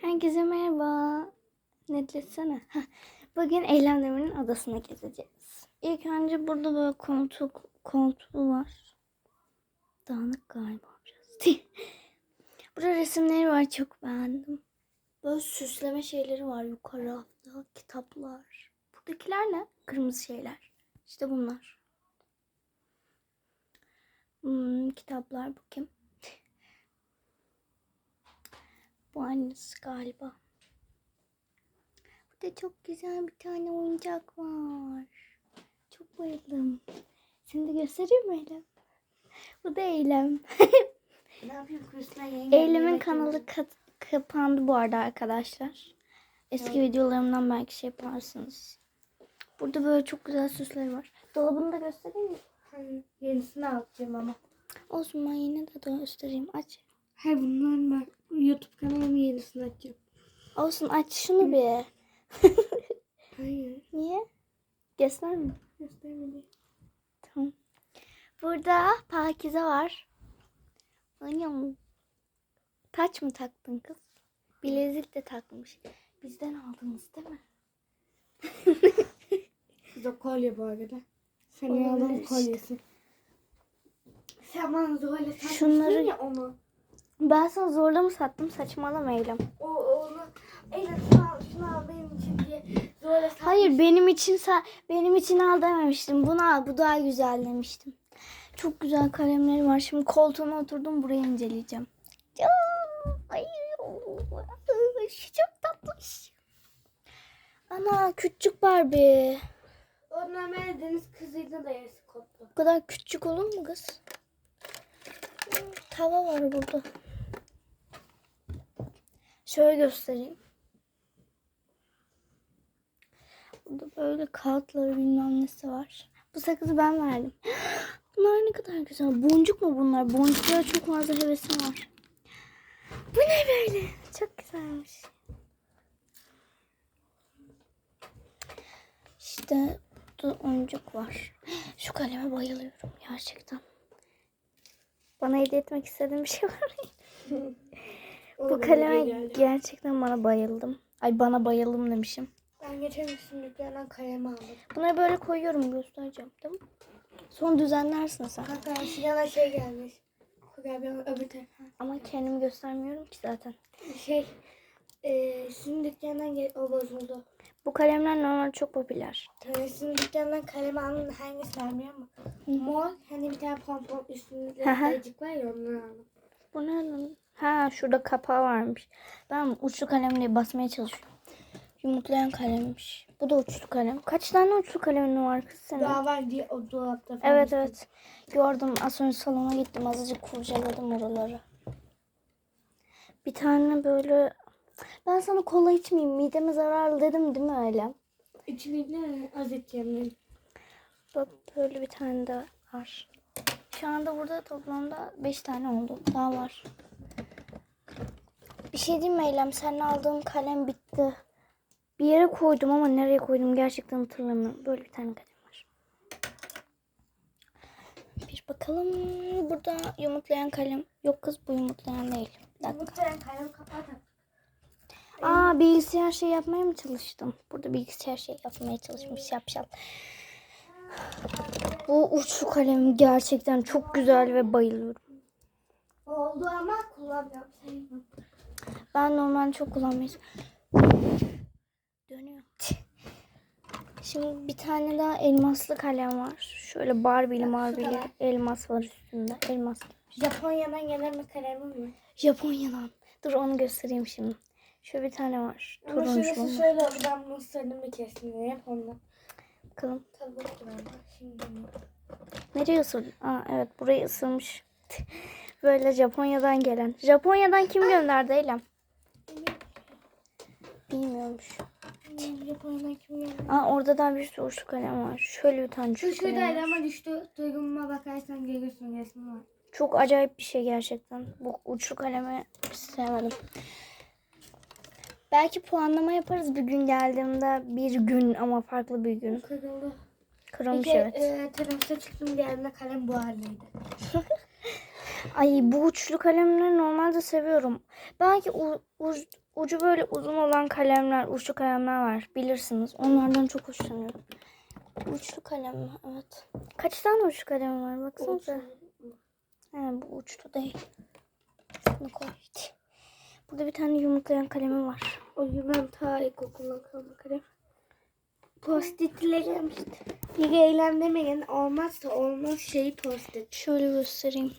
Herkese merhaba. Netletsene. Bugün Eylem Demir'in adasına gezeceğiz. İlk önce burada böyle koltuk, koltuğu var. Dağınık galiba biraz. burada resimleri var çok beğendim. Böyle süsleme şeyleri var yukarı hafta. Kitaplar. Buradakiler ne? Kırmızı şeyler. İşte bunlar. Hmm, kitaplar bu kim? Bu annesi galiba. Burada çok güzel bir tane oyuncak var. Çok bayıldım. Seni de göstereyim mi Eylem? Bu da Eylem. Ne yapıyorsun? Eylem'in kanalı kat- kapandı bu arada arkadaşlar. Eski videolarımdan belki şey yaparsınız. Burada böyle çok güzel süsler var. Dolabını da göstereyim mi? Hayır, yenisini alacağım ama. Olsun ben yine de göstereyim. Aç. Hayır bunların ben YouTube kanalımın yenisini açacağım. Olsun aç şunu bir. Hayır. Niye? Göster mi? Göstermedi. Tamam. Burada Pakize var. Anam. Taç mı taktın kız? Bilezik de takmış. Bizden aldınız değil mi? Bu da kolye bu arada. Aldığın işte. kolyesi. Sen bana zorla takmıştın Şunları- ya onu. Ben sana zorla mı sattım? Saçmalama Eylem. O onu. Eyle şunu al, şunu al benim için diye zorla satmış. Hayır benim için sa- benim için al dememiştim. Bunu al bu daha güzel demiştim. Çok güzel kalemleri var. Şimdi koltuğuma oturdum burayı inceleyeceğim. Ya, Ay, şu çok tatlış. Ana küçük Barbie. Onlar ben deniz kızıyla da yarısı koptu. Bu kadar küçük olur mu kız? Tava var burada. Şöyle göstereyim. Burada böyle kağıtları bilmem nesi var. Bu sakızı ben verdim. Bunlar ne kadar güzel. Boncuk mu bunlar? Boncuklara çok fazla hevesim var. Bu ne böyle? Çok güzelmiş. İşte burada oyuncak var. Şu kaleme bayılıyorum gerçekten. Bana hediye etmek istediğim bir şey var mı? Bu kaleme gerçekten bana bayıldım. Ay bana bayıldım demişim. Ben geçen gün dükkandan kalem aldım. Bunları böyle koyuyorum göstereceğim değil mi? Sonra düzenlersin sen. Kanka Sinan'a şey gelmiş. Gel bir öbür tarafa. Ama kendimi göstermiyorum ki zaten. Şey, e, sizin dükkandan gel o bozuldu. Bu kalemler normal çok popüler. Tabii sizin dükkandan kalem aldın hangisi biliyor musun? Mor, hani bir tane pompon üstünde ayıcık var ya ondan aldım. Bu ne? Ha şurada kapağı varmış. Ben uçlu kalemle basmaya çalışıyorum. Yumurtlayan kalemmiş. Bu da uçlu kalem. Kaç tane uçlu kalemin var kız senin? Daha var diye o dolapta falan. Evet evet. Gördüm. Az önce salona gittim. Azıcık kurcaladım oraları. Bir tane böyle... Ben sana kola içmeyeyim. Mideme zararlı dedim değil mi öyle? Ne az ben. Bak böyle bir tane de var. Şu anda burada toplamda 5 tane oldu. Daha var. Bir şey diyeyim mi Eylem? Senin aldığım kalem bitti. Bir yere koydum ama nereye koydum gerçekten hatırlamıyorum. Böyle bir tane kalem var. Bir bakalım. Burada yumurtlayan kalem. Yok kız bu yumurtlayan değil. Bir dakika. Tane kalem kapatalım. Aa bilgisayar şey yapmaya mı çalıştım? Burada bilgisayar şey yapmaya çalışmış yapşal. Bu uçlu kalem gerçekten çok güzel ve bayılıyorum. Oldu ama kullanmıyorum. Ben normal çok kullanmayız. Dönüyor. Şimdi bir tane daha elmaslı kalem var. Şöyle Barbie'li Barbie'li elmas var üstünde. Elmas. Japonya'dan gelen bir kalemim var. Japonya'dan. Dur onu göstereyim şimdi. Şöyle bir tane var. Ama Turuncu şurası şöyle oldu. Ben bunu bir kesin. Hep ondan. Bakalım. Şimdi. Nereye ısırdın? Aa evet burayı ısırmış. Böyle Japonya'dan gelen. Japonya'dan kim gönderdi Eylem? Bilmiyormuş. Japonya'dan kim geldi? Aa orada da bir sürü uçlu kalem var. Şöyle bir tane uçlu kalem var. ama düştü. Duygumuma bakarsan görürsün resmi var. Çok acayip bir şey gerçekten. Bu uçlu kalemi sevmedim. Belki puanlama yaparız bir gün geldiğimde. Bir gün ama farklı bir gün. Kırıldı. Kırılmış de, evet. e, teneffüse çıktım geldiğimde kalem bu haldeydi. Ay bu uçlu kalemleri normalde seviyorum. Belki u, uç- ucu böyle uzun olan kalemler, uçlu kalemler var. Bilirsiniz. Onlardan çok hoşlanıyorum. Uçlu kalem? Evet. Kaç tane uçlu kalem var? Baksanıza. He, bu uçlu değil. Bunu koy. Burada bir tane yumurtlayan kalemi var. O yüzden ta ilkokuldan kalma kalem. Postitlerim işte. Bir eylem demeyin olmazsa olmaz şey postit. Şöyle göstereyim.